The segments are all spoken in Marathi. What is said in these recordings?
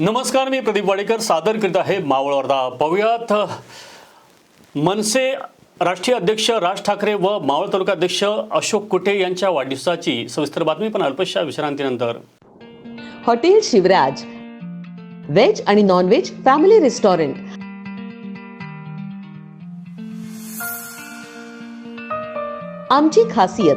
नमस्कार मी प्रदीप वाडेकर. सादर करीत आहे मावळ वर्धा पाहुयात मनसे राष्ट्रीय अध्यक्ष राज ठाकरे व मावळ तालुका अध्यक्ष अशोक कुटे यांच्या वाढदिवसाची सविस्तर बातमी पण अल्पशा विश्रांतीनंतर. हॉटेल शिवराज. व्हेज आणि नॉन व्हेज फॅमिली रेस्टॉरंट. आमची खासियत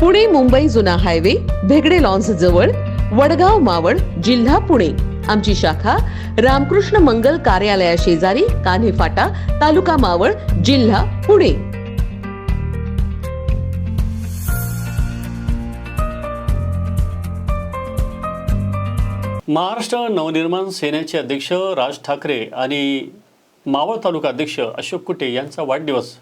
पुणे मुंबई जुना हायवे भेगडे लॉन्स जवळ वडगाव मावळ जिल्हा पुणे. आमची शाखा रामकृष्ण मंगल कार्यालया शेजारी कान्हे फाटा तालुका मावळ जिल्हा पुणे. महाराष्ट्र नवनिर्माण सेनेचे अध्यक्ष राज ठाकरे आणि मावळ तालुका अध्यक्ष अशोक कुटे यांचा वाढदिवस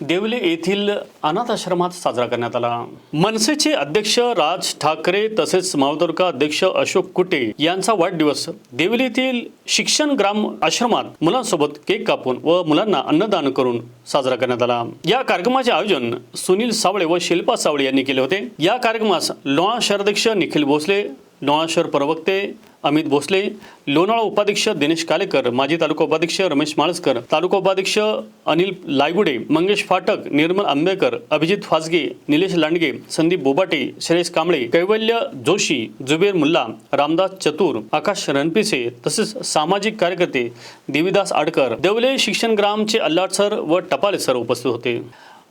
देवले येथील अनाथ आश्रमात साजरा करण्यात आला. मनसेचे अध्यक्ष राज ठाकरे तसेच मावळ अध्यक्ष अशोक कुटे यांचा वाढदिवस. देवले येथील शिक्षण ग्राम आश्रमात मुलांसोबत केक कापून व मुलांना अन्नदान करून साजरा करण्यात आला. या कार्यक्रमाचे आयोजन सुनील सावळे व शिल्पा सावळे यांनी केले होते. या कार्यक्रमास लोणा शहराध्यक्ष निखिल भोसले लोणा शहर प्रवक्ते अमित भोसले लोणावळा उपाध्यक्ष दिनेश कालेकर माजी तालुका उपाध्यक्ष रमेश माळसकर तालुका उपाध्यक्ष अनिल लायगुडे मंगेश फाटक निर्मल आंबेकर अभिजित फासगे निलेश लांडगे संदीप बोबाटे श्रेयस कांबळे कैवल्य जोशी जुबेर मुल्ला रामदास चतुर आकाश रणपिसे तसेच सामाजिक कार्यकर्ते देवीदास आडकर देवले शिक्षण ग्रामचे अल्लाट सर व टपाले सर उपस्थित होते.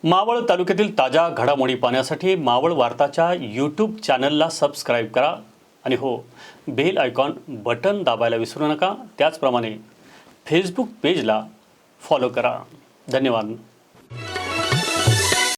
मावळ तालुक्यातील ताज्या घडामोडी पाहण्यासाठी मावळ वार्ताच्या यूट्यूब चॅनलला सबस्क्राईब करा. आणि हो बेल आयकॉन बटन दाबायला विसरू नका. त्याचप्रमाणे फेसबुक पेजला फॉलो करा. धन्यवाद.